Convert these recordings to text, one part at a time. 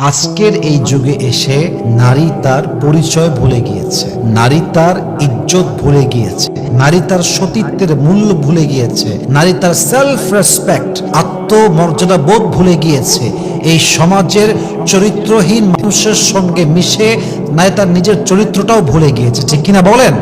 আজকের এই যুগে এসে নারী তার পরিচয় ভুলে গিয়েছে। নারী তার ইজ্জত ভুলে গিয়েছে। নারী তার সতীত্বের মূল্য ভুলে গিয়েছে। নারী তার সেলফ রেসপেক্ট আত্মমর্যাদা বোধ ভুলে গিয়েছে। এই সমাজের চরিত্রহীন মানুষের সঙ্গে মিশে নারী তার নিজের চরিত্রটাও ভুলে গিয়েছে। ঠিক কিনা বলেন?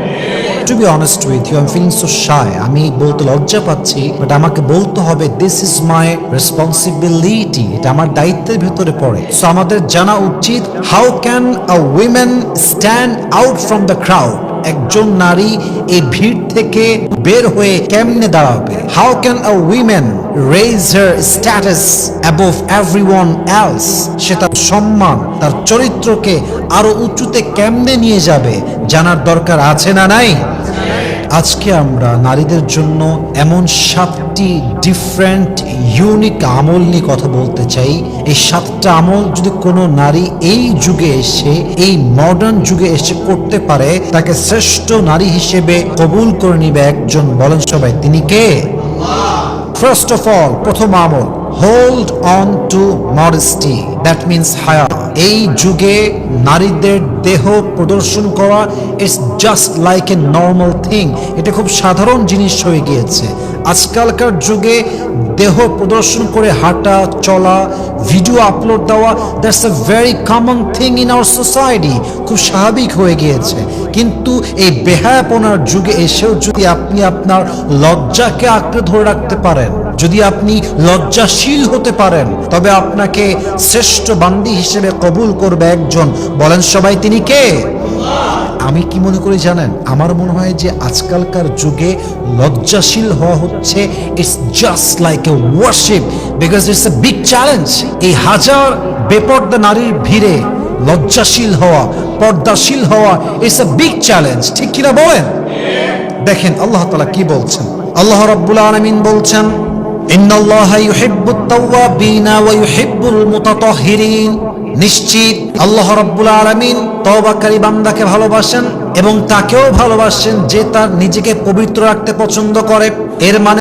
To be honest with you I feeling so shy আমি বলতে লজ্জা পাচ্ছি বাট আমাকে বলতে হবে দিস ইজ মাই রেসপন্সিবিলিটি এটা আমার দায়িত্বের ভেতরে পড়ে। সো আমাদের জানা উচিত how can a women stand out from the crowd একজন নারী এই ভিড় থেকে বের হয়ে কেমনে দাঁড়াবে? How can a women raise her status above everyone else সে তার সম্মান, তার চরিত্রকে আরও উঁচুতে কেমনে নিয়ে যাবে? জানার দরকার আছে না নাই? আজকে আমরা নারীদের জন্য এমন সাতটি ডিফারেন্ট ইউনিক আমল নিয়ে কথা বলতে চাই। এই সাতটা আমল যদি কোনো নারী এই যুগে এসে এই মডার্ন যুগে এসে করতে পারে তাকে শ্রেষ্ঠ নারী হিসেবে কবুল করে নিবে একজন বলেন সবাই। তিনি কে? ফার্স্ট অফ অল প্রথম আমল। Hold on to modesty that means হায়া এই যুগে নারীদের দেহ প্রদর্শন করা it's just like a normal thing এটা খুব সাধারণ জিনিস হয়ে গিয়েছে। আজকালকার যুগে দেহ প্রদর্শন করে হাঁটা, চলা ভিডিও আপলোড দেওয়া that's a very common thing in our society খুব স্বাভাবিক হয়ে গিয়েছে। কিন্তু এই বেহায়াপনার যুগে এসেও যদি আপনি আপনার লজ্জাকে আঁকড়ে ধরে রাখতে পারেন যদি আপনি লজ্জাশীল হতে পারেন, তবে আপনাকে শ্রেষ্ঠ বান্দি হিসেবে কবুল করবে একজন। বলেন সবাই, তিনি কে? আমি কি মনে করি জানেন, আমার মনে হয় যে আজকালকার যুগে লজ্জাশীল হওয়া হচ্ছে it's just like a worship because it's a big challenge এই হাজার বেপর্দা নারীর ভিড়ে লজ্জাশীল হওয়া, পর্দাশীল হওয়া ইটস এ বিগ চ্যালেঞ্জ ঠিক কিনা বলেন? দেখেন, আল্লাহ তালা কি বলছেন? আল্লাহ রাব্বুল আলামিন বলছেন নিশ্চিত আল্লাহ রব্বুল আলমিন তবাকারী বান্দাকে ভালোবাসেন এবং তাকেও ভালোবাসেন যে তার নিজেকে পবিত্র রাখতে পছন্দ করে। এর মানে